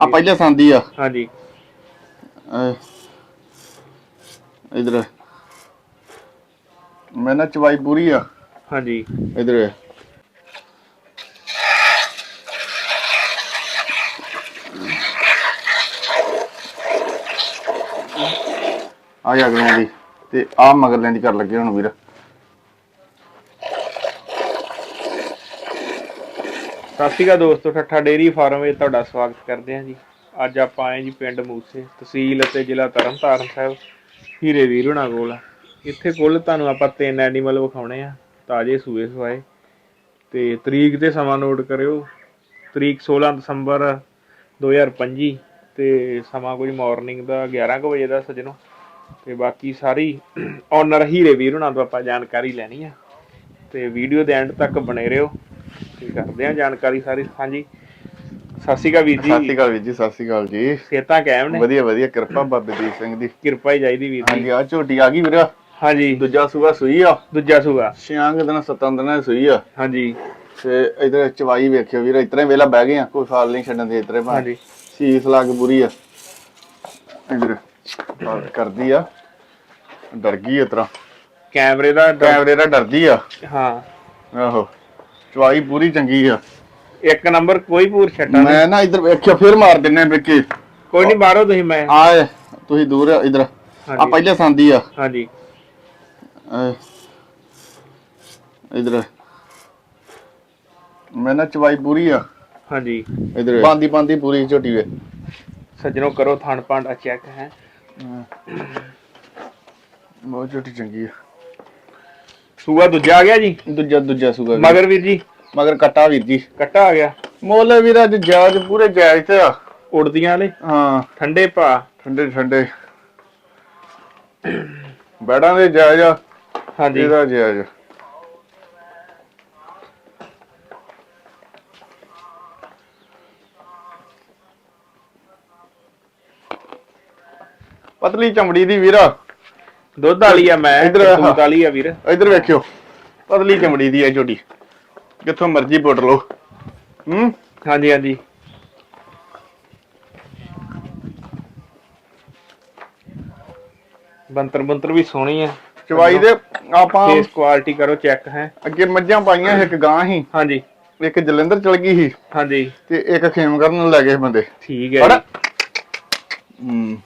ਆ ਪਹਿਲੇ ਸੰਦੀ ਆ। ਹਾਂਜੀ। ਇਧਰ। ਮੈਂ ਨਾ ਚਵਾਈ ਪੂਰੀ ਆ। ਹਾਂਜੀ। ਇਧਰ। ਆ ਜਾ ਅਗਲੋਂ ਦੀ। ਤੇ ਆ ਮਗਰਲੇ ਦੀ ਕਰ ਲੱਗੇ ਹੁਣ ਵੀਰ। ਸਤਿ ਸ਼੍ਰੀ ਅਕਾਲ ਦੋਸਤੋ, ਠੱਠਾ ਡੇਰੀ ਫਾਰਮ ਵਿੱਚ ਤੁਹਾਡਾ ਸਵਾਗਤ ਕਰਦੇ ਹਾਂ ਜੀ। ਅੱਜ ਆਪਾਂ ਆਏ ਜੀ ਪਿੰਡ ਮੂਸੇ, ਤਹਿਸੀਲ ਅਤੇ ਜ਼ਿਲ੍ਹਾ ਤਰਨਤਾਰਨ ਸਾਹਿਬ, ਹੀਰੇ ਵੀਰ ਕੋਲ। ਇੱਥੇ ਕੁੱਲ ਤੁਹਾਨੂੰ ਆਪਾਂ ਤਿੰਨ ਐਨੀਮਲ ਵਿਖਾਉਣੇ ਆ, ਤਾਜੇ ਸੂਏ ਸਵਾਏ। ਤੇ ਤਰੀਕ ਤੇ ਸਮਾਂ ਨੋਟ ਕਰਿਓ, ਤਰੀਕ 16 ਦਸੰਬਰ 2025 ਤੇ ਸਮਾਂ ਕੋਈ ਮਾਰਨਿੰਗ ਦਾ 11 ਕੁ ਵਜੇ ਦਾ ਸਜਣੋ। ਤੇ ਬਾਕੀ ਸਾਰੀ ਓਨਰ ਹੀਰੇ ਵੀਰ ਤੋਂ ਆਪਾਂ ਜਾਣਕਾਰੀ ਲੈਣੀ ਆ। ਤੇ ਵੀਡੀਓ ਦੇ ਐਂਡ ਤੱਕ ਬਣੇ ਰਹੋ। ਤੇ ਕਰਦੇ ਆ ਜਾਣਕਾਰੀ ਸਾਰੀ? ਹਾਂਜੀ। ਸਤਿ ਸ਼੍ਰੀ ਅਕਾਲ ਵੀਰ ਸਤਿ ਸ਼੍ਰੀ ਜੀ ਅਕਾਲ ਵੀਰ ਜੀ ਸਤਿ ਸ਼੍ਰੀ ਅਕਾਲ ਜੀ। ਸਿਹਤਾਂ ਕਾਇਮ ਨੇ? ਵਧੀਆ ਵਧੀਆ। ਕਿਰਪਾ ਬਾਬੇ ਦੀਪ ਸਿੰਘ ਦੀ। ਕਿਰਪਾ ਹੀ ਚਾਹੀਦੀ ਵੀਰ ਜੀ। ਹਾਂਜੀ ਆ ਝੋਟੀ ਆ ਗਈ ਵੀਰ। ਹਾਂਜੀ। ਦੂਜਾ ਸੂਆ ਸੂਈ ਆ। ਦੂਜਾ ਸੂਗਾ ਛਿਆਂ ਕੁ ਦਿਨਾਂ ਸੱਤਾਂ ਦਿਨਾਂ ਸੂਈ ਆ। ਹਾਂਜੀ। ਤੇ ਇਧਰ ਚਵਾਈ ਵੇਖਿਓ ਵੀਰ ਇਤਰੇ ਵੇਲਾ ਬਹਿ ਗਏ ਆ। ਕੋਈ ਫਾਲ ਨਹੀਂ ਛੱਡਣ ਦੇ ਇਤਰੇ ਭਾਂ ਹਾਂਜੀ। ਸੀਸ ਲੱਗ ਬੁਰੀ ਆ। ਇਧਰ ਕਰਦੀ ਆ। ਡਰ ਗਈ ਇਤਰਾ ਕੈਮਰੇ ਦਾ ਕੈਮਰੇ ਦਾ ਡਰਦੀ ਆ। ਹਾਂ। ਆਹੋ। ਚਵਾਈ ਪੂਰੀ ਚੰਗੀ ਆ। ਇੱਕ ਨੰਬਰ ਕੋਈ ਪੂਰ ਛੱਟਾ ਨਹੀਂ। ਮੈਂ ਨਾ ਇਧਰ ਵੇਖਿਓ ਫੇਰ ਮਾਰ ਦਿੰਨੇ ਵਿੱਕੀ। ਕੋਈ ਨਹੀਂ ਮਾਰੋ ਤੁਸੀਂ ਮੈਂ। ਆਏ ਤੁਸੀਂ ਦੂਰ ਇਧਰ। ਆ ਪਹਿਲੇ ਸੰਦੀ ਆ। ਹਾਂਜੀ। ਇਧਰ। ਮੈਂ ਨਾ ਚਵਾਈ ਪੂਰੀ ਆ। ਹਾਂਜੀ। ਇਧਰ ਬਾਂਦੀ ਬਾਂਦੀ ਪੂਰੀ ਝੋਟੀ ਵੇ ਸੱਜਣੋ ਕਰੋ ਥਣ ਪਾਂਡਾ ਚੈੱਕ ਹੈ। ਬਹੁਤ ਝੋਟੀ ਚੰਗੀ ਆ। ਸੂਆ ਦੂਜਾ ਆ ਗਿਆ ਜੀ? ਦੂਜਾ ਦੂਜਾ ਵੀਰ। ਮਗਰ ਵੀਰ ਜੀ? ਮਗਰ ਕੱਟਾ ਵੀਰ ਜੀ। ਕੱਟਾ ਆ ਗਿਆ। ਮੁੱਲ ਵੀਰ ਅੱਜ ਜਾਇਜ਼ ਪੂਰੇ ਜਾਇਜ਼ ਤੇ ਆ। ਉੜਦੀਆਂ ਵਾਲੇ। ਹਾਂ। ਠੰਡੇ ਭਾ। ਠੰਡੇ ਠੰਡੇ। ਬੈੜਾਂ ਦੇ ਜਾਇਜ਼ ਆ। ਹਾਂਜੀ। ਇਹਦਾ ਜਾਇਜ਼ ਪਤਲੀ ਚਮੜੀ ਦੀ ਵੀਰਾ ਦੁੱਧ ਵਾਲੀ ਆ ਮੈਂ ਇੱਧਰ। ਦੁੱਧ ਵਾਲੀ ਆ ਵੀਰ। ਇੱਧਰ ਵੇਖਿਓ ਪਤਲੀ ਚਮੜੀ ਦੀ ਹੈ ਝੋਟੀ ਕਿੱਥੋਂ ਮਰਜ਼ੀ ਪੁੱਟ ਲਓ। ਹੂੰ? ਹਾਂਜੀ ਹਾਂਜੀ। ਬੰਤਰ ਬੰਤਰ ਵੀ ਸੋਹਣੀ ਆ। ਚਵਾਈ ਦੇ ਆਪਾਂ ਫੇਸ ਕੁਆਲਿਟੀ ਕਰੋ ਚੈੱਕ ਹੈ। ਅੱਗੇ ਮੱਝਾਂ ਪਾਈਆਂ ਇੱਕ ਗਾਂ ਸੀ। ਹਾਂਜੀ। ਇੱਕ ਜਲੰਧਰ ਚਲ ਗਈ ਸੀ। ਹਾਂਜੀ। ਤੇ ਇੱਕ ਖੇਮ ਕਰਨ ਨੂੰ ਲੈ ਗਏ ਬੰਦੇ। ਠੀਕ ਹੈ ਹੂੰ।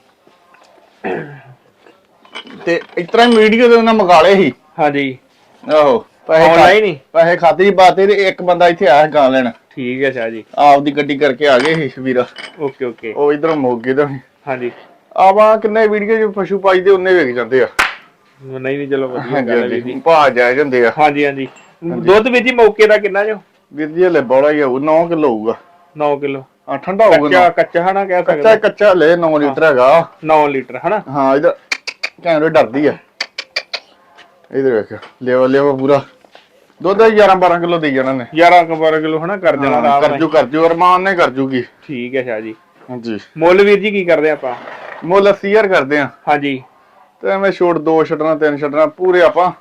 ਤੇ ਇਤਰਾ ਵੀਡੀਓ ਦੇ ਉਹਨਾਂ ਮਗਾਲੇ ਸੀ। ਹਾਂਜੀ। ਆਹੋ ਪੈਸੇ ਖਾ- ਆਨਲਾਈਨ ਹੀ। ਪੈਸੇ ਖਾਤੇ ਦੀ ਬਾਤ ਤੇ ਇੱਕ ਬੰਦਾ ਇੱਥੇ ਆਇਆ ਗਾਂ ਲੈਣ। ਠੀਕ ਹੈ ਸ਼ਾਹ ਜੀ। ਆਪਦੀ ਗੱਡੀ ਕਰਕੇ ਆ ਗਏ ਸੀ ਵੀਰਾ। Okay okay. ਉਹ ਇਧਰੋਂ ਮੋਗੇ ਤੋਂ ਹਾਂਜੀ। ਆਵਾ ਕਿੰਨੇ ਵੀਡੀਓ ਚ ਪਸ਼ੂ ਪਾਈ ਦੇ ਉਹਨੇ ਵੇਖ ਜਾਂਦੇ ਆ। ਨਹੀਂ ਨਹੀਂ ਚਲੋ ਵਧੀਆ ਗੱਲ ਹੈ ਵੀਰ ਜੀ। ਭਾ ਜਾਇ ਜਾਂਦੇ ਆ। ਹਾਂਜੀ ਹਾਂਜੀ। ਦੁੱਧ ਵੀ ਜੀ ਮੌਕੇ ਦਾ ਕਿੰਨਾ ਜੋ ਵੀਰ ਜੀ ਹਲੇ ਬੋਲਾ ਹੀ ਹੋਊ 9 ਕਿਲੋ ਹੋਊਗਾ। 9 ਕਿਲੋ। ਆ ਠੰਡਾ ਹੋਊਗਾ ਕੱਚਾ ਨਾ। ਕੱਚਾ ਹਨਾ ਕਹਿ ਕੱਚਾ ਸਕਦੇ ਕੱਚਾ ਲੈ 9 ਲੀਟਰ ਹੈਗਾ। 9 ਲੀਟਰ ਹਨਾ? ਹਾਂ ਇਧਰ ਕੈਮਰੇ ਡਰਦੀ ਆ। ਇਧਰ ਵੇਖ ਲੈਵਾ ਲੈਵਾ ਪੂਰਾ। ਦੁੱਧ 11 12 ਕਿਲੋ ਦੇ ਜਾਣਾ ਨੇ 11 ਕੁ 12 ਕਿਲੋ ਹਨਾ ਕਰ ਜਾਣਾ ਆਰਾਮ ਨਾਲ। ਕਰਜੂ ਕਰਜੂ ਅਰਮਾਨ ਨੇ ਕਰਜੂਗੀ ਠੀਕ ਹੈ ਸ਼ਾਹ ਜੀ। ਹਾਂਜੀ। ਮੁੱਲ ਵੀਰ ਜੀ ਕੀ ਕਰਦੇ ਆਪਾਂ? ਮੁੱਲ 80000 ਕਰਦੇ ਆ। ਹਾਂਜੀ। ਤੇ ਐਵੇਂ ਛੋਟ ਦੋ ਛੱਡਣਾ ਤਿੰਨ ਛੱਡਣਾ ਪੂਰੇ ਆਪਾਂ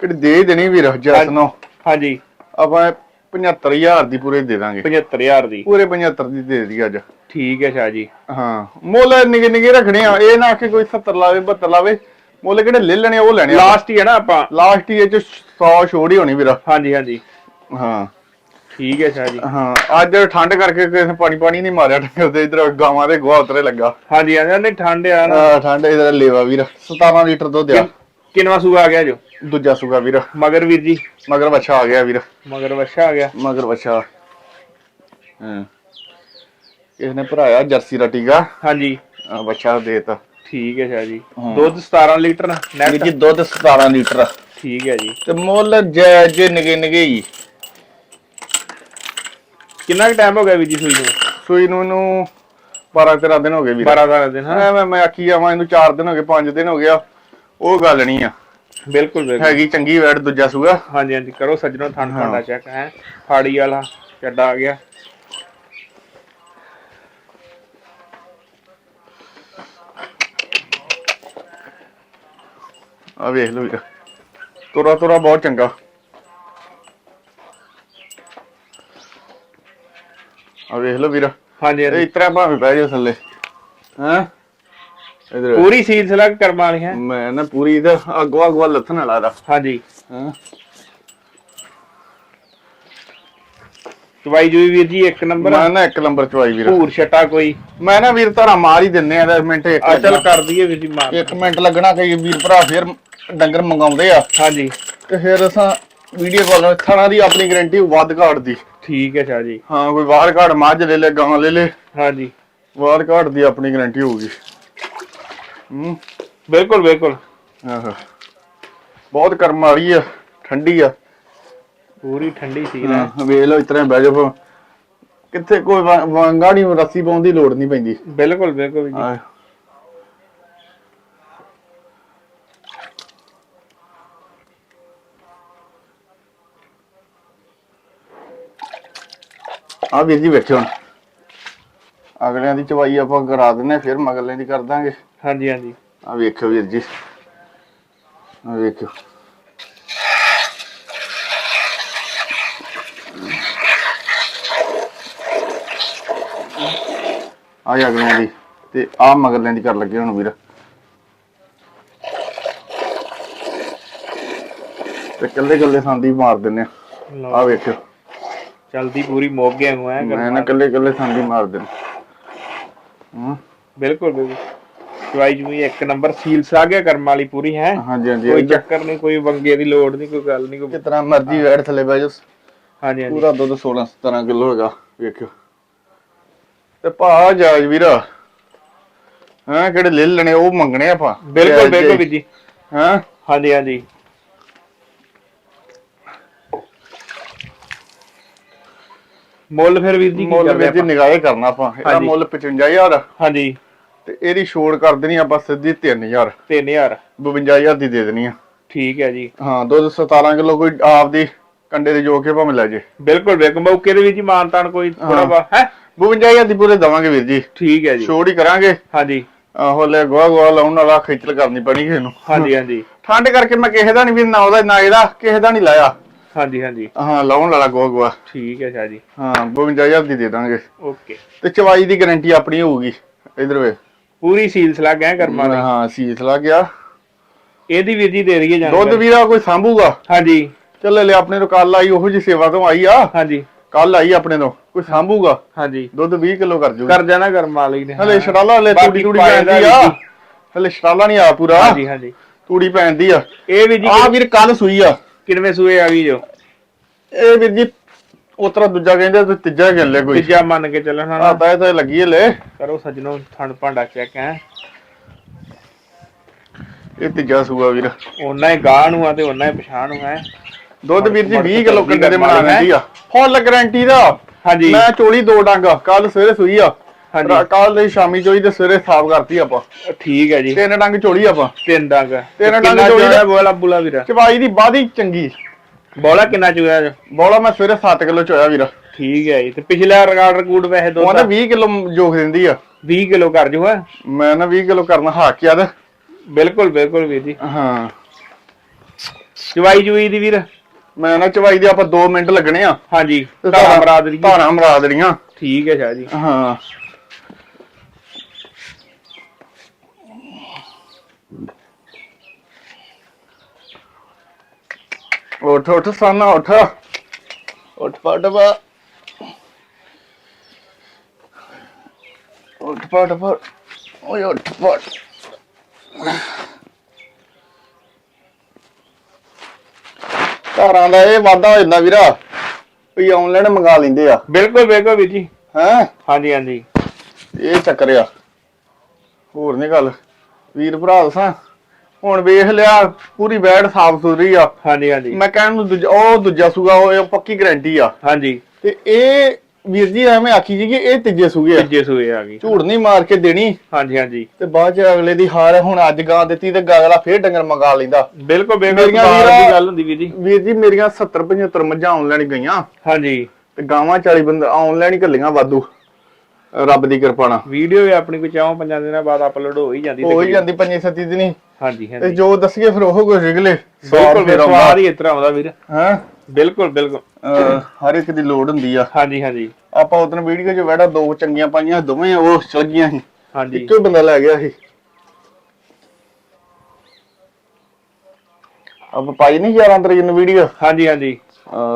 ਕਿਹੜੀ ਦੇ ਹੀ ਦੇਣੀ ਵੀਰ ਜੈਸ ਨੂੰ। ਹਾਂਜੀ। ਆਪਾਂ 75000 ਦੀ ਪੂਰੇ ਦੇ ਦਾਂਗੇ। 75000 ਦੀ। ਪੂਰੇ 75 ਦੀ ਦੇ ਦੀ ਅੱਜ। ਠੀਕ ਹੈ ਸ਼ਾਹ ਜੀ। ਹਾਂ ਮੁੱਲ ਨਿੱਕੇ ਨਿੱਕੇ ਰੱਖਣੇ ਆ ਇਹ ਨਾ ਕਿ ਕੋਈ 70 ਲਾਵੇ 72 ਲਾਵੇ ਮੁੱਲ ਕਿਹੜੇ ਲੈ ਲੈਣੇ ਉਹ ਲੈਣੇ ਲਾਸਟ ਹੀ ਹੈ ਨਾ ਆਪਾਂ। ਲਾਸਟ ਹੀ ਇਹ ਚ 100 ਛੋੜ ਹੀ ਹੋਣੀ ਵੀਰ। ਹਾਂਜੀ ਹਾਂਜੀ। ਹਾਂ। ਠੀਕ ਹੈ ਸ਼ਾਹ ਜੀ। ਹਾਂ ਅੱਜ ਠੰਡ ਕਰਕੇ ਕਿਸੇ ਪਾਣੀ ਪਾਣੀ ਨਹੀਂ ਮਾਰਿਆ ਉਹਦੇ ਇਧਰ ਗਾਵਾਂ ਦੇ ਗੋਹਾ ਉਤਰੇ ਲੱਗਾ। ਹਾਂਜੀ ਹਾਂਜੀ ਨਹੀਂ ਠੰਡ ਆ ਨਾ। ਆਹ, ਠੰਡ ਇਧਰ ਲੇਵਾ ਵੀਰ 17 ਲੀਟਰ ਦੁੱਧ ਆ। ਕਿੰਨਵਾ ਸੂਆ ਆ ਗਿਆ ਜੋ? ਦੂਜਾ ਸੁਗਾ ਵੀਰ। ਮਗਰ ਵੀਰ ਜੀ। ਮਗਰ ਬੱਚਾ ਆ ਗਿਆ ਵੀਰ। ਮਗਰ ਵੱਛਾ ਆ ਗਿਆ। ਮਗਰ ਬੱਚਾ ਹਾਂ। ਕਿਸ ਨੇ ਭਰਾਇਆ ਜਰਸੀ ਦਾ ਟੀਕਾ? ਹਾਂਜੀ। ਆਹ ਬੱਚਾ ਦੇਤਾ। ਠੀਕ ਹੈ ਸ਼ਾਹ ਜੀ। ਦੁੱਧ 17 ਲੀਟਰ ਵੀਰ ਨੈਟ ਜੀ ਦੁੱਧ 17 ਲੀਟਰ। ਠੀਕ ਹੈ ਜੀ। ਤੇ ਮੁੱਲ ਜੈ ਜੇ ਨਿਗੇ ਨਿਗੇ ਹੀ। ਕਿੰਨਾ ਕੁ ਟਾਈਮ ਹੋ ਗਿਆ ਵੀਰ ਜੀ ਸੂਈ ਨੂੰ? ਸੂਈ ਨੂੰ ਨੂੰ 12 13 ਦਿਨ ਹੋ ਗਏ ਵੀਰ। 12 ਦਾ ਦਿਨ ਹਾਂ। ਐਵੇਂ ਮੈਂ ਆਖੀ ਜਾਵਾਂ ਇਹਨੂੰ 4 ਦਿਨ ਹੋ ਗਏ 5 ਦਿਨ ਹੋ ਗਿਆ। ਉਹ ਗੱਲ ਨਹੀਂ ਆ। ਬਿਲਕੁਲ ਬਿਲਕੁਲ। ਹੈਗੀ ਚੰਗੀ ਵੈਟ ਦੂਜਾ ਸੂਗਾ ਹਾਂਜੀ ਹਾਂਜੀ ਕਰੋ ਸੱਜਣੋ ਹਾਂ। ਠੰਡਾ ਚੈੱਕ ਹੈ। ਫਾੜੀ ਵਾਲਾ ਚੱਡਾ ਆ ਗਿਆ। ਆ ਵੇਖ ਲਓ ਵੀਰ। ਤੁਰਾ ਤੁਰਾ ਬਹੁਤ ਚੰਗਾ। ਆ ਵੇਖ ਲਓ ਵੀਰ। ਹਾਂਜੀ ਇਹ ਹਾਂਜੀ ਇਤਰਾ ਭਾਵੇਂ ਪੈ ਜਾ ਥੱਲੇ। ਹਾਂ? ਇਧਰ। ਪੂਰੀ ਸੀਲ ਸਲਗ ਕਰਮ ਵਾਲੀ ਹੈ ਮੈਂ ਨਾ ਪੂਰੀ ਇਹਦਾ ਅਗਵਾ ਅਗਵਾ ਲੱਥਣ ਵਾਲਾ ਦਾ ਹਾਂਜੀ। ਹਾਂ? ਚਵਾਈ ਜੂਈ ਵੀਰ ਜੀ ਇੱਕ ਨੰਬਰ। ਮੈਂ ਨਾ ਇੱਕ ਨੰਬਰ ਚਵਾਈ ਵੀਰ। ਭੂਰ ਛਟਾ ਕੋਈ। ਮੈਂ ਨਾ ਵੀਰ ਧਾਰਾ ਮਾਰ ਹੀ ਦਿੰਨੇ ਆ 10 ਮਿੰਟ ਇੱਕ ਚੱਲ। ਕਰ ਦਈਏ ਵੀਰ ਜੀ ਮਾਰ ਇੱਕ ਮਿੰਟ ਲੱਗਣਾ ਕਈ ਵੀਰ ਭਰਾ ਫਿਰ ਡੰਗਰ ਮੰਗਾਉਂਦੇ ਆ। ਹਾਂਜੀ। ਤੇ ਫਿਰ ਅਸਾਂ ਵੀਡੀਓ ਕਾਲ ਥਾਣਾ ਦੀ ਆਪਣੀ ਗਾਰੰਟੀ ਵੱਧ ਘਾਟ ਦੀ। ਠੀਕ ਹੈ ਸ਼ਾਹ ਜੀ। ਹਾਂ ਕੋਈ ਬਾਹਰ ਘਾਟ ਮੱਝ ਲੈ ਲੈ ਗਾਂ ਲੈ ਲੈ। ਹਾਂਜੀ। ਬਾਹਰ ਘਾਟ ਦੀ ਆਪਣੀ ਗਾਰੰਟੀ ਹੋਊਗੀ। ਹੂੰ। ਬਿਲਕੁਲ ਬਿਲਕੁਲ। ਆਹੋ। ਬਹੁਤ ਕਰਮ ਵਾਲੀ ਆ ਠੰਡੀ ਆ। ਪੂਰੀ ਠੰਡੀ ਹੈ ਹਾਂ ਵੇਖ ਲਓ ਇਤਨਾ ਬਹਿ ਜਾਓ। ਕਿੱਥੇ ਕੋਈ ਵਾਂਗਾ ਨਹੀਂ ਰੱਸੀ ਪਾਉਣ ਦੀ ਲੋੜ ਨਹੀਂ ਪੈਂਦੀ। ਬਿਲਕੁਲ ਬਿਲਕੁਲ ਜੀ। ਆ ਵੀਰ ਜੀ ਬੈਠੇ ਹੁਣ। ਅਗਲਿਆਂ ਦੀ ਚਵਾਈ ਆਪਾਂ ਕਰਾ ਦਿੰਨੇ ਫਿਰ ਮਗਲਿਆਂ ਦੀ ਕਰ ਦਾਂਗੇ। ਹਾਂਜੀ ਹਾਂਜੀ। ਆ ਵੇਖਿਓ ਵੀਰ ਜੀ। ਆ ਵੇਖਿਓ। ਆ ਅਗਲਿਆਂ ਦੀ ਤੇ ਆ ਮਗਲਿਆਂ ਦੀ ਕਰ ਲੱਗੇ ਹੁਣ ਵੀਰ। ਤੇ ਕੱਲੇ ਕੱਲੇ ਸੰਦੀ ਮਾਰ ਦਿੰਨੇ ਆ ਆ ਵੇਖਿਓ। ਚਲਦੀ ਪੂਰੀ ਮੋਗਿਆਂ ਨੂੰ ਹੈ ਮੈਂ ਨਾ ਕੱਲੇ ਕੱਲੇ ਸੰਦੀ ਮਾਰ ਦਿੰਨੇ ਹੂੰ। ਬਿਲਕੁਲ ਬਿਲਕੁਲ। ਚਵਾਈ ਜੂਈ ਇੱਕ ਨੰਬਰ ਸੀਲ ਸਾਗਿਆ ਕਰਮ ਵਾਲੀ ਪੂਰੀ ਹੈ? ਹਾਂਜੀ ਹਾਂਜੀ ਕੋਈ ਚੱਕਰ ਨਹੀਂ ਕੋਈ ਵੰਗੇ ਦੀ ਲੋੜ ਨਹੀਂ ਕੋਈ ਗੱਲ ਨਹੀਂ ਕੋਈ ਕਿਤਨਾ ਮਰਜ਼ੀ ਵੈੜ ਥੱਲੇ ਬਹਿ ਜਾ ਹਾਂਜੀ ਹਾਂਜੀ। ਪੂਰਾ ਦੁੱਧ 16 17 ਕਿਲੋ ਹੈਗਾ ਵੇਖਿਓ। ਤੇ ਭਾ ਜਾਜ ਵੀਰ ਹਾਂ ਕਿਹੜੇ ਲੈ ਲੈਣੇ ਉਹ ਮੰਗਣੇ ਆਪਾਂ। ਬਿਲਕੁਲ ਬਿਲਕੁਲ ਵੀਰ ਜੀ। ਹਾਂ? ਹਾਂਜੀ ਹਾਂਜੀ। ਮੁੱਲ ਫਿਰ ਵੀਰ ਜੀ ਕੀ ਮੁੱਲ ਕਰਦੇ ਵਿੱਚ ਆਪਾਂ? ਨਿਗਾਹੇ ਕਰਨਾ ਆਪਾਂ। ਇਹਦਾ ਹਾਂਜੀ। ਮੁੱਲ 55000 ਹਾਂਜੀ। ਤੇ ਇਹਦੀ ਛੋੜ ਕਰ ਦੇਣੀ ਆਪਾਂ ਸਿੱਧੀ 3000 3000 52000 ਦੀ ਦੇ ਦੇਣੀ ਆ। ਠੀਕ ਹੈ ਜੀ। ਹਾਂ ਦੁੱਧ 17 ਕਿਲੋ ਕੋਈ ਆਪਦੀ ਕੰਡੇ ਦੇ ਜੋ ਕੇ ਭਾਵੇਂ ਲੈ ਜੇ। ਬਿਲਕੁਲ ਬਿਲਕੁਲ। ਮੌਕੇ ਦੇ ਵਿੱਚ ਹੀ ਮਾਨਤਾਨ ਕੋਈ ਥੋੜਾ। ਬਾ ਹੈ? 52000 ਦੀ ਪੂਰੇ ਦਵਾਂਗੇ ਵੀਰ ਜੀ। ਠੀਕ ਹੈ ਜੀ। ਛੋੜ ਹੀ ਕਰਾਂਗੇ। ਹਾਂਜੀ। ਆਹੋ ਲੈ ਗੋਆ ਗੋਆ ਲਾਉਣ ਵਾਲਾ ਖੇਚਲ ਕਰਨੀ ਪੈਣੀ ਕਿਸੇ ਨੂੰ। ਹਾਂਜੀ ਹਾਂਜੀ। ਠੰਡ ਕਰਕੇ ਮੈਂ ਕਿਸੇ ਦਾ ਨਹੀਂ ਵੀ ਨਾ ਉਹਦਾ ਨਾ ਇਹਦਾ ਕਿਸੇ ਦਾ ਨਹੀਂ ਲਾਇਆ। ਹਾਂਜੀ ਹਾਂਜੀ। ਹਾਂ ਲਾਉਣ ਵਾਲਾ ਗੋਆ ਠੀਕ ਹੈ ਸ਼ਾਹ ਜੀ। ਹਾਂ 52000 ਦੀ ਦੇ ਦਾਂਗੇ। ਓਕੇ। ਤੇ ਚਵਾਈ ਦੀ ਗਾਰੰਟੀ ਆਪਣੀ ਹੋਊਗੀ ਇਧਰ ਵੇ। ਪੂਰੀ ਸੀਲ ਸਲਾਗ ਹੈ ਕਰਮਾਂ ਦੀ? ਹਾਂ ਸੀਸ ਲੱਗ ਗਿਆ। ਇਹਦੀ ਵੀਰ ਜੀ ਦੇ ਰਹੀ ਹੈ ਦੁੱਧ ਜਾਣਕਾਰੀ ਵੀਰਾ ਕੋਈ ਸਾਂਭੂਗਾ? ਹਾਂਜੀ। ਚੱਲ ਲੈ ਆਪਣੇ ਤੋਂ ਕੱਲ ਆਈ ਉਹੋ ਜੀ ਸੇਵਾ ਤੋਂ ਆਈ ਆ। ਹਾਂਜੀ। ਕੱਲ ਆਈ ਆਪਣੇ ਤੋਂ ਕੋਈ ਸਾਂਭੂਗਾ? ਹਾਂਜੀ। ਦੁੱਧ 20 ਕਿਲੋ ਕਰ ਜੂਗਾ। ਕਰ ਜਾਣਾ ਕਰਮ ਵਾਲੀ ਨੇ। ਹਲੇ ਛੜਾਲਾ ਹਲੇ ਤੂੜੀ ਤੂੜੀ ਪੈਂਦੀ ਆ। ਵੀ ਹਲੇ ਛੜਾਲਾ ਨਹੀਂ ਆ ਪੂਰਾ। ਹਾਂਜੀ ਹਾਂਜੀ। ਤੂੜੀ ਪੈਂਦੀ ਆ। ਇਹ ਵੀਰ ਜੀ ਆ ਵੀਰ ਕੱਲ ਸੂਈ ਆ। ਕਿੰਨਵੇਂ ਸੂਏ ਆ ਗਈ ਜੋ? ਇਹ ਵੀਰ ਜੀ ਉਤਰਾ ਦੂਜਾ ਕਹਿੰਦੇ ਤੇ ਤੀਜਾ ਗਿਣ ਲੈ ਕੋਈ। ਤੀਜਾ ਮੰਨ ਕੇ ਚੱਲਣਾ ਨਾ ਤਾਂ ਇਹ ਤਾਂ ਲੱਗੀ ਲੈ ਕਰੋ ਸਜਣੋ ਥਣ ਭਾਂਡਾ ਚੈੱਕ ਹੈ। ਇਹ ਤੀਜਾ ਸੂਆ ਵੀਰ। ਉਹਨਾਂ ਹੀ ਗਾਹ ਨੂੰ ਆ ਤੇ ਉਹਨਾਂ ਹੀ ਪਛਾਣ ਨੂੰ ਹੈ। ਦੁੱਧ ਵੀਰ ਜੀ ਮੁੜ 20 ਕੇ ਕਿਲੋ ਕੰਡੇ ਦੇ ਬਣਾ। ਲੈਂਦੀ ਆ ਫੁੱਲ ਗਾਰੰਟੀ ਦਾ। ਹਾਂਜੀ। ਮੈਂ ਚੋਲੀ ਦੋ ਡੰਗ ਕੱਲ ਸਵੇਰੇ ਸੂਈ ਆ। ਹਾਂਜੀ। ਕੱਲ ਦੀ ਸ਼ਾਮੀ ਚੋਈ ਤੇ ਸਵੇਰੇ ਸਾਫ਼ ਕਰਤੀ ਆਪਾਂ। ਠੀਕ ਹੈ ਜੀ। ਤਿੰਨ ਡੰਗ ਚੋਲੀ ਆਪਾਂ। ਤਿੰਨ ਡੰਗ। ਤਿੰਨ ਡੰਗ ਚੋਇਆ ਦਾ- ਬੋਲਾ ਬੁਲਾ ਵੀਰਾ? ਚਵਾਈ ਦੀ ਬਾਦੀ ਚੰਗੀ। ਬੋਲਾ ਕਿੰਨਾ ਚੋਇਆ ਜੋ ਬੋਲਾ ਮੈਂ ਸਵੇਰੇ 7 ਕਿਲੋ ਚੋਇਆ ਵੀਰ। ਠੀਕ ਹੈ ਜੀ। ਤੇ ਪਿਛਲਾ ਰਿਕਾਰਡ ਰਿਕੂਡ ਵੈਸੇ ਦੋ ਉਹ ਨਾ 20 ਕਿਲੋ ਜੋਖ ਦਿੰਦੀ ਆ। 20 ਕਿਲੋ ਕਰ ਜੋ ਹੈ ਮੈਂ ਨਾ 20 ਕਿਲੋ ਕਰਨਾ ਹਾਕ ਯਾਦ ਬਿਲਕੁਲ ਬਿਲਕੁਲ ਵੀਰ ਜੀ। ਹਾਂ। ਚਵਾਈ ਜੂਈ ਦੀ ਵੀਰ? ਮੈਂ ਨਾ ਚਵਾਈ ਦੇ ਆਪਾਂ 2 ਮਿੰਟ ਲੱਗਣੇ ਆ। ਹਾਂਜੀ। ਧਾਰਾ ਬਰਾਦਰੀ ਧਾਰਾਂ ਮਰਾ ਦੇਣੀਆਂ। ਠੀਕ ਹੈ ਸ਼ਾਹ ਜੀ। ਹਾਂ। ਉੱਠ ਉੱਠ ਸਾਨਾ ਉੱਠ। ਉੱਠ ਪੜ ਬਾ ਉੱਠ ਪੜ ਪੜ ਓਏ ਉੱਠ ਪੜ ਘਰਾਂ ਦਾ ਇਹ ਵਾਧਾ ਹੋ ਜਾਂਦਾ ਵੀਰਾ ਵੀ ਆਨਲਾਈਨ ਮੰਗਾ ਲੈਂਦੇ ਆ। ਬਿਲਕੁਲ ਬਿਲਕੁਲ ਵੀਰ ਜੀ। ਹੈਂ? ਹਾਂਜੀ ਹਾਂਜੀ। ਇਹ ਚੱਕਰ ਆ। ਹੋਰ ਨਹੀਂ ਗੱਲ। ਵੀਰ ਭਰਾ ਦਸਾਂ? ਹੁਣ ਵੇਖ ਲਿਆ ਪੂਰੀ ਬੈਡ ਸਾਫ਼ ਸੁਥਰੀ ਆ। ਹਾਂਜੀ ਹਾਂਜੀ। ਮੈਂ ਕਹਿਣ ਨੂੰ ਦੂਜਾ ਉਹ ਦੂਜਾ ਸੂਗਾ ਉਹ ਪੱਕੀ ਗਾਰੰਟੀ ਆ। ਹਾਂਜੀ। ਤੇ ਇਹ ਵੀਰ ਜੀ ਐਵੇਂ ਆਖੀ ਜੀ ਕਿ ਇਹ ਤੀਜੇ ਸੂਗੇ ਆ। ਤੀਜੇ ਸੂਏ ਆ ਗਈ ਝੂੜ ਨਹੀਂ ਮਾਰ ਕੇ ਦੇਣੀ। ਹਾਂਜੀ ਹਾਂਜੀ। ਤੇ ਬਾਅਦ ਚ ਅਗਲੇ ਦੀ ਹਾਰ ਹੁਣ ਅੱਜ ਗਾਂ ਦਿੱਤੀ ਤੇ ਅਗਲਾ ਫੇਰ ਡੰਗਰ ਮੰਗਾ ਲੈਂਦਾ। ਬਿਲਕੁਲ ਵੀਰਾਂ- ਦੀ ਗੱਲ ਹੁੰਦੀ ਵੀਰ ਜੀ। ਵੀਰ ਜੀ ਮੇਰੀਆਂ 70 75 ਮੱਝਾਂ ਆਨਲਾਈਨ ਗਈਆਂ। ਹਾਂਜੀ। ਤੇ ਗਾਵਾਂ 40 ਬੰਦੇ ਆਨਲਾਈਨ ਹੀ ਘੱਲੀਆਂ ਵਾਧੂ। ਰੱਬ ਦੀ ਕਿਰਪਾ ਨਾਲ। ਵੀਡੀਓ ਵੀ ਆਪਣੀ ਕੋਈ ਚਾਹੋਂ ਪੰਜਾਂ ਦਿਨਾਂ ਬਾਅਦ ਅਪਲੋਡ ਹੋ ਹੀ ਜਾਂਦੀ ਹੋ ਹੀ ਜਾਂਦੀ ਪੰਜੀ ਸੱਤੀ ਦਿਨੀ। ਹਾਂਜੀ ਤੇ ਹਾਂਜੀ। ਜੋ ਦੱਸੀਏ ਫਿਰ ਉਹ ਕੋਈ ਰਿਗਲੇ ਬਿਲਕੁਲ ਸਵਾਦ ਹੀ ਇਸ ਤਰ੍ਹਾਂ ਆਉਂਦਾ ਵੀਰ। ਹਾਂ? ਬਿਲਕੁਲ ਬਿਲਕੁਲ। ਹਰ ਇੱਕ ਦੀ ਲੋੜ ਹੁੰਦੀ ਆ। ਹਾਂਜੀ ਹਾਂਜੀ। ਆਪਾਂ ਉਦੋਂ ਵੀਡੀਓ 'ਚ ਵੜਾ ਦੋ ਚੰਗੀਆਂ ਪਾਈਆਂ ਦੋਵੇਂ ਉਹ ਚਲ ਗਈਆਂ ਸੀ। ਹਾਂਜੀ। ਇੱਕੋ ਹੀ ਬੰਦਾ ਲੈ ਗਿਆ ਸੀ। ਆਪਾਂ ਪਾਈ ਨਹੀਂ 11 ਤਰੀਕ ਨੂੰ ਵੀਡੀਓ? ਹਾਂਜੀ ਹਾਂਜੀ।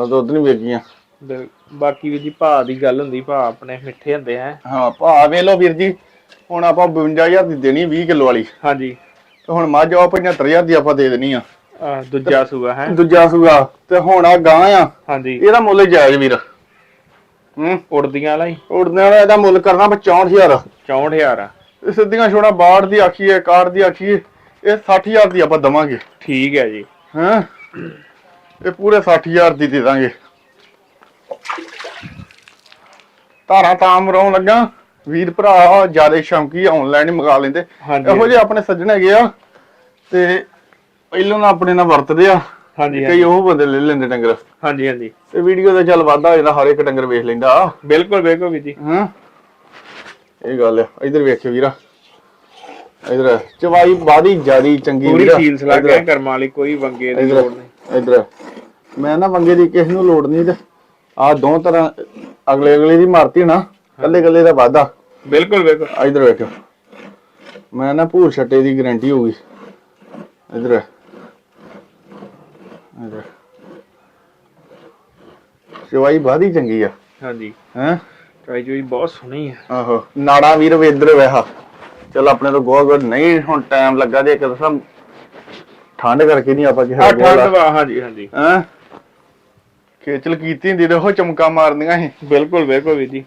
ਦੋ ਦਿਨ ਵੇਖ ਗਈਆਂ ਬਿਲ- ਬਾਕੀ ਵੀ ਜੀ ਭਾਅ ਦੀ ਗੱਲ ਹੁੰਦੀ ਭਾਅ ਆਪਣੇ ਮਿੱਠੇ ਹੁੰਦੇ ਹੈ ਹਾਂ ਭਾ ਵੇ ਲੋ ਵੀਰ ਜੀ ਹੁਣ ਆਪਾਂ 52000 ਦੀ ਦੇਣੀ 20 ਕਿਲੋ ਵਾਲੀ। ਹਾਂਜੀ। ਤੇ ਹੁਣ ਮੱਝ ਆ 75000 ਦੀ ਆਪਾਂ ਦੇ ਦੇਣੀ ਆ। ਆਹ, ਦੂਜਾ ਸੂਆ ਹੈ? ਦੂਜਾ ਸੂਗਾ ਤੇ ਹੁਣ ਆ ਗਾਂ ਆ। ਹਾਂਜੀ। ਇਹਦਾ ਮੁੱਲ ਜਾਇਜ਼ ਵੀਰ। ਹੂੰ? ਉੜਦੀਆਂ ਵਾਲਾ ਹੀ। ਉੜਨੇ ਵਾਲਾ ਇਹਦਾ ਮੁੱਲ ਕਰਨਾ 64000 64000 ਆ। ਇਹ ਸਿੱਧੀਆਂ ਛੋੜਾ ਬਾੜ ਦੀ ਆਖੀਏ ਕਾਰ ਦੀ ਆਖੀਏ ਇਹ 60000 ਦੀ ਆਪਾਂ ਦਵਾਂਗੇ। ਠੀਕ ਹੈ ਜੀ। ਹਾਂ? ਇਹ ਪੂਰੇ 60000 ਦੀ ਦੇ ਦਾਂਗੇ। ਧਾਰਾਂ ਤਾਂ ਮਰਾਉਣ ਲੱਗਾ। ਵੀਰ ਭਰਾ ਜ਼ਿਆਦਾ ਸ਼ੌਂਕੀ ਆਨਲਾਈਨ ਹੀ ਮੰਗਾ ਲੈਂਦੇ। ਹਾਂਜੀ ਇਹੋ ਜਿਹੇ ਆਪਣੇ ਸੱਜਣ ਹੈਗੇ ਆ ਤੇ ਪਹਿਲਾਂ ਨਾ ਆਪਣੇ ਨਾਲ ਵਰਤਦੇ ਆ। ਹਾਂਜੀ ਕਈ ਉਹ ਬੰਦੇ ਲੈ ਲੈਂਦੇ ਡੰਗਰ। ਹਾਂਜੀ ਹਾਂਜੀ। ਤੇ ਵੀਡੀਓ ਦਾ ਚੱਲ ਵਾਧਾ ਜਿਹੜਾ ਹਰ ਇੱਕ ਡੰਗਰ ਵੇਖ ਲੈਂਦਾ। ਬਿਲਕੁਲ ਬਿਲਕੁਲ ਵੀ ਜੀ। ਹਾਂ? ਇਹ ਗੱਲ ਆ। ਇਧਰ ਵੇਖਿਓ ਵੀਰਾ। ਇਧਰ ਚਵਾਈ ਬਾਦੀ ਜਿਆਦੀ ਚੰਗੀ ਪੂਰੀ ਵੀਰਾ। ਸੀਲ ਸਲਾ ਇੱਧਰ। ਕੇ ਕਰਮਾਂ ਵਾਲੀ ਕੋਈ ਵੰਗੇ ਦੀ ਲੋੜ ਨਹੀਂ। ਇਧਰ। ਮੈਂ ਨਾ ਵੰਗੇ ਦੀ ਕਿਸ ਨੂੰ ਲੋੜ ਨਹੀਂ ਤੇ ਆ ਦੋ ਤਰ੍ਹਾਂ ਅਗਲੇ ਅਗਲੇ ਦੀ ਮਾਰਤੀ ਨਾ ਕੱਲੇ ਕੱਲੇ ਦਾ ਵਾਧਾ। ਬਿਲਕੁਲ ਬਿਲਕੁਲ। ਇਧਰ ਵੇਖਿਓ। ਮੈਂ ਨਾ ਭੂਰ ਛੱਟੇ ਦੀ ਗਾਰੰਟੀ ਹੋਊਗੀ। ਇਧਰ। ਇਧਰ। ਚਵਾਈ ਬਾਦੀ ਚੰਗੀ ਆ। ਹਾਂਜੀ। ਹੈਂ? ਟਰਾਈ ਜੀ ਬਹੁਤ ਸੋਹਣੀ ਹੈ ਆਹੋ। ਨਾੜਾ ਵੀਰ ਵੀ ਇੱਧਰ ਵੇਹਾ ਚਲ ਆਪਣੇ ਤੋਂ ਗੋਲ ਗੋਲ ਨਹੀਂ ਹੁਣ ਟਾਈਮ ਲੱਗਾ ਜੇ ਕਸਮ ਠੰਡ ਕਰਕੇ ਨਹੀਂ ਆਪਾਂ ਕਿਸੇ ਆ ਦਾ ਠੰਡ ਵਾ ਹਾਂਜੀ ਹਾਂਜੀ। ਹਾਂ? ਖੇਚਲ ਕੀਤੀ ਹੁੰਦੀ ਤੇ ਉਹ ਚਮਕਾ ਮਾਰਦੀਆਂ ਸੀ। ਬਿਲਕੁਲ ਬਿਲਕੁਲ ਵੀ ਜੀ।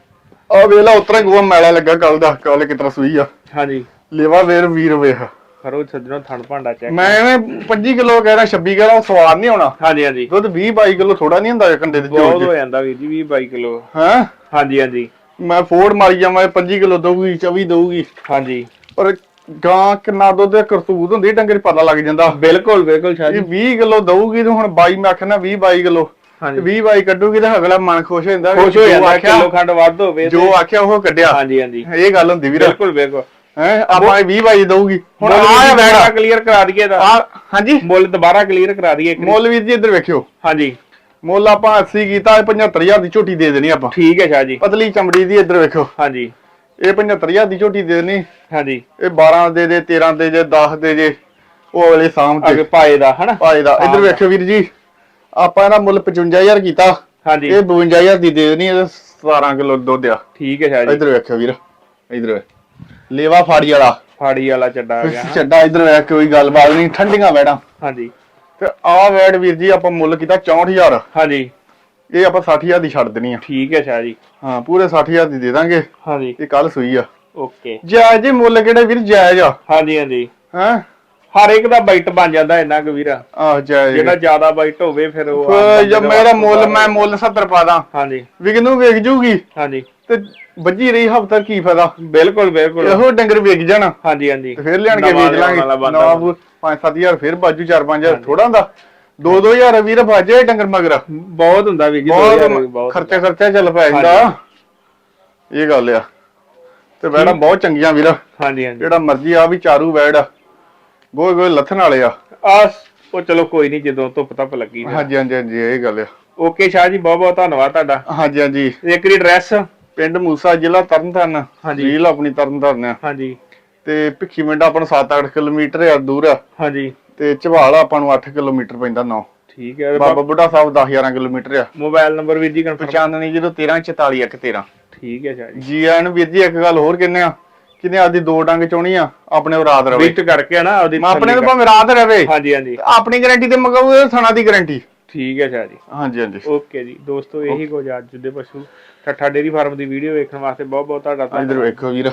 ਆ ਵੇਲਾ ਉਤਰਾ ਗੋਆ ਮੈਲਾ ਲੱਗਾ ਕੱਲ ਦਾ ਕੱਲ ਕਿਤਨਾ ਸੂਈ ਆ। ਹਾਂਜੀ। ਲੇਵਾ ਵੇਰ ਵੀਰ ਵੇਖ। ਕਰੋ ਸੱਜਣੋ ਥਣ ਭਾਂਡਾ ਚੈੱਕ ਮੈਂ ਐਵੇਂ 25 ਕਿਲੋ ਕਹਿ ਰਿਹਾ 26 ਕਹਿ ਰਿਹਾ ਉਹ ਸਵਾਦ ਨਹੀਂ ਆਉਣਾ। ਹਾਂਜੀ ਹਾਂਜੀ। ਦੁੱਧ 20 22 ਕਿਲੋ ਥੋੜਾ ਨਹੀਂ ਹੁੰਦਾ ਕੰਡੇ ਦੇ ਬਹੁਤ ਹੋ ਜਾਂਦਾ ਵੀਰ ਜੀ 20 22 ਕਿਲੋ। ਹਾਂ? ਹਾਂਜੀ ਹਾਂਜੀ। ਮੈਂ ਫੋੜ ਮਾਰੀ ਜਾਵਾਂ ਇਹ 25 ਕਿਲੋ ਦਊਗੀ 24 ਦਊਗੀ। ਹਾਂਜੀ। ਪਰ ਗਾਂ ਕਿੰਨਾ ਦੁੱਧ ਦੇ ਕਰਤੂਤ ਹੁੰਦੀ ਡੰਗਰ ਪਤਾ ਲੱਗ ਜਾਂਦਾ। ਬਿਲਕੁਲ ਬਿਲਕੁਲ ਸ਼ਾਹ ਜੀ। 20 ਕਿਲੋ ਦਊਗੀ ਤੇ ਹੁਣ 22 ਮੈਂ ਆਖਣਾ 20 22 ਕਿਲੋ। ਤੇ ਹਾਂਜੀ 20 22 ਕੱਢੂਗੀ ਤੇ ਅਗਲਾ ਮਨ ਖੁਸ਼ ਹੋ ਜਾਂਦਾ ਵੀ ਖੁਸ਼ ਹੋ ਜਾਂਦਾ ਕਿਲੋ ਖੰਡ ਵੱਧ ਹੋਵੇ ਜੋ ਆਖਿਆ ਉਹ ਕੱਢਿਆ। ਹਾਂਜੀ ਹਾਂਜੀ। ਇਹ ਗੱਲ ਹੁੰਦੀ ਵੀਰ। ਬਿਲਕੁਲ ਬਿਲਕੁਲ। ਹੈ ਆਪਾਂ ਇਹ 20 22 ਦਊਗੀ। ਹੁਣ ਆ ਵੀ ਦੁਬਾਰਾ ਕਲੀਅਰ ਕਰਾ ਦਈਏ ਦਾ ਹਾਂਜੀ। ਮੁੱਲ ਦੁਬਾਰਾ ਕਲੀਅਰ ਕਰਾ ਦਈਏ। ਮੁੱਲ ਵੀਰ ਜੀ ਇੱਧਰ ਵੇਖਿਓ। ਹਾਂਜੀ। ਮੁੱਲ ਆਪਾਂ 80 ਕੀਤਾ ਇਹ 75000 ਦੀ ਝੋਟੀ ਦੇ ਦੇਣੀ ਆਪਾਂ। ਠੀਕ ਹੈ ਸ਼ਾਹ ਜੀ। ਪਤਲੀ ਚਮੜੀ ਦੀ ਇੱਧਰ ਵੇਖਿਓ। ਹਾਂਜੀ। ਇਹ 75000 ਦੀ ਝੋਟੀ ਦੇ ਦੇਣੀ। ਹਾਂਜੀ। ਇਹ 12 ਦੇ ਦੇ 13 ਦੇ ਜੇ 10 ਦੇ ਜੇ ਉਹ ਵਾਲੇ ਸਾਹਮ ਅੱਗੇ ਤੇ ਪਾਏ ਦਾ ਹਨਾ? ਭਾਈ ਦਾ। ਇੱਧਰ। ਵੇਖਿਓ ਵੀਰ ਜੀ। ਆਪਾਂ ਇਹਦਾ ਮੁੱਲ 55000 ਕੀਤਾ। ਹਾਂਜੀ। ਇਹ 52000 ਦੀ ਦੇ ਦੇਣੀ ਇਹ 17 ਕਿਲੋ ਦੁੱਧ ਆ। ਠੀਕ ਹੈ ਸ਼ਾਹ ਜੀ। ਇੱਧਰ ਵੇਖਿਓ ਵੀਰ ਇੱਧਰ ਲੇਵਾ ਫਾੜੀ ਵਾਲਾ। ਫਾੜੀ ਵਾਲਾ ਚੱਡਾ ਆ ਗਿਆ। ਛੱਡਾ ਇੱਧਰ ਵੇਖ ਕੋਈ ਗੱਲਬਾਤ ਨਹੀਂ ਠੰਡੀਆਂ ਵੈੜਾਂ। ਹਾਂਜੀ। ਤੇ ਆਹ ਵੈੜ ਵੀਰ ਜੀ ਆਪਾਂ ਮੁੱਲ ਕੀਤਾ 64000 ਹਾਂਜੀ। ਇਹ ਆਪਾਂ 60000 ਦੀ ਛੱਡ ਦੇਣੀ ਆ। ਠੀਕ ਹੈ ਸ਼ਾਹ ਜੀ। ਹਾਂ ਪੂਰੇ 60000 ਦੀ ਦੇ ਦਾਂਗੇ। ਹਾਂਜੀ। ਇਹ ਕੱਲ ਸੂਈ ਆ। ਓਕੇ। ਜਾਇਜ਼ ਜੀ ਮੁੱਲ ਕਿਹੜੇ ਵੀਰ ਜਾਇਜ਼ ਆ। ਹਾਂਜੀ ਹਾਂਜੀ। ਹਾਂ? ਹਰ ਇੱਕ ਦਾ ਬਾਈਟ ਬਣ ਜਾਂਦਾ ਇੰਨਾ ਕੁ ਵੀਰਾ। ਆਹ ਜਾਇਜ਼ ਜਿਹੜਾ ਜ਼ਿਆਦਾ ਬਾਈਟ ਹੋਵੇ ਫਿਰ ਉਹ ਆਮ ਫਿਰ ਬੰਦੇ ਦਾ ਮੇਰਾ ਮੁੱਲ ਮੈਂ ਮੁੱਲ 70 ਪਾ ਦਾਂ। ਹਾਂਜੀ। ਵਿਕਨੂ ਵੇਖ ਜੂਗੀ? ਹਾਂਜੀ। ਤੇ ਵੱਜੀ ਰਹੀ ਹਫਤਾ ਕੀ ਫਾਇਦਾ? ਬਿਲਕੁਲ ਬਿਲਕੁਲ। ਇਹੋ ਡੰਗਰ ਵੇਚ ਜਾਣਾ। ਹਾਂਜੀ ਹਾਂਜੀ। ਤੇ ਫਿਰ ਲਿਆਣ ਕੇ ਨਵਾਂ ਵੇਚ ਲਿਆਉਣ ਵਾਲਾ ਲਾਂਗੇ ਬੰਦਾ। ਨਵਾਂ 5-7000 ਫਿਰ ਬਾਜੂ 4-5000 ਥੋੜਾ ਹੁੰਦਾ। 2-2000 ਵੀਰ ਬਾਜੇ ਡੰਗਰ ਮਗਰ। ਬਹੁਤ ਹੁੰਦਾ ਵੀ ਜੀ ਦੋ ਹਜ਼ਾਰ ਵੀ ਬਹੁਤ ਬਹੁਤ ਖਰਚਾ ਖਰਚਾ ਚੱਲ ਪੈ ਜਾਂਦਾ ਇਹ ਗੱਲ ਆ। ਤੇ ਵੈੜਾ ਬਹੁਤ ਚੰਗੀਆਂ ਵੀਰ। ਹਾਂਜੀ ਹਾਂਜੀ। ਜਿਹੜਾ ਮਰਜ਼ੀ ਆ ਵੀ ਚਾਰੂ ਵੈੜ ਆ। ਗੋਏ ਗੋਏ ਲੱਥਣ ਵਾਲੇ ਆ। ਆ ਉਹ ਚਲੋ ਕੋਈ ਨਹੀਂ ਜਦੋਂ ਧੁੱਪ ਧੱਪ ਲੱਗੀ। ਹਾਂਜੀ ਹਾਂਜੀ ਹਾਂਜੀ ਇਹ ਗੱਲ ਆ। ਓਕੇ ਸ਼ਾਹ ਜੀ ਬਹੁਤ ਬਹੁਤ ਧੰਨਵਾਦ ਤੁਹਾਡਾ। ਹਾਂਜੀ ਹਾਂਜੀ। ਇੱਕ ਵਾਰੀ ਐਡਰੈਸ ਪਿੰਡ ਮੂਸਾ ਜ਼ਿਲ੍ਹਾ ਤਰਨਤਾਰਨ। ਹਾਂਜੀ। ਤਹਿਸੀਲ ਆਪਣੀ ਤਰਨਤਾਰਨ ਆ। ਹਾਂਜੀ। ਤੇ ਭਿੱਖੀ ਮਿੰਡ ਆਪਾਂ ਨੂੰ 7-8 ਕਿਲੋਮੀਟਰ ਆ ਦੂਰ ਆ। ਹਾਂਜੀ। ਤੇ ਝਵਾਲ ਆਪਾਂ ਨੂੰ 8 ਕਿਲੋਮੀਟਰ ਪੈਂਦਾ ਨੌ। ਠੀਕ ਹੈ ਬਾਬਾ ਬੁੱਢਾ ਸਾਹਿਬ 10-11 ਕਿਲੋਮੀਟਰ ਆ। ਮੋਬਾਈਲ ਨੰਬਰ ਵੀਰ ਜੀ ਕਨਫਰਮ 9501344113 ਠੀਕ ਹੈ ਸ਼ਾਹ ਜੀ। ਜੀ ਆਇਆਂ ਨੂੰ ਵੀਰ ਜੀ ਇੱਕ ਗੱਲ ਹੋਰ ਕਹਿੰਦੇ ਆ। ਕਿਨੇ ਆਦੀ ਦੋ ਡੰਗ ਚੋਣੀ ਆ ਆਪਣੇ ਉਹ ਰਾਤ ਰਵੇ। ਵਿਜ਼ਿਟ ਕਰਕੇ ਨਾ ਮੈਂ ਆਪਣੇ ਤੋਂ ਭਾਵੇਂ ਰਾਤ ਰਵੇ। ਹਾਂਜੀ ਹਾਂਜੀ। ਆਪਣੀ ਗਾਰੰਟੀ ਤੇ ਮੰਗਾਉ ਇਹ ਥਣਾ ਦੀ ਗਾਰੰਟੀ ਠੀਕ ਹੈ ਸ਼ਾਹ ਜੀ। ਹਾਂਜੀ ਹਾਂਜੀ। ਓਕੇ ਜੀ ਦੋਸਤੋ ਇਹੀ ਕੁਝ ਅੱਜ ਦੇ ਪਸ਼ੂ। ਠੱਠਾ ਡੇਰੀ ਫਾਰਮ ਦੀ ਵੀਡੀਓ ਵੇਖਣ ਵਾਸਤੇ ਬਹੁਤ ਬਹੁਤ ਤੁਹਾਡਾ ਇਧਰ ਧੰਨਵਾਦ। ਵੇਖੋ ਵੀਰ।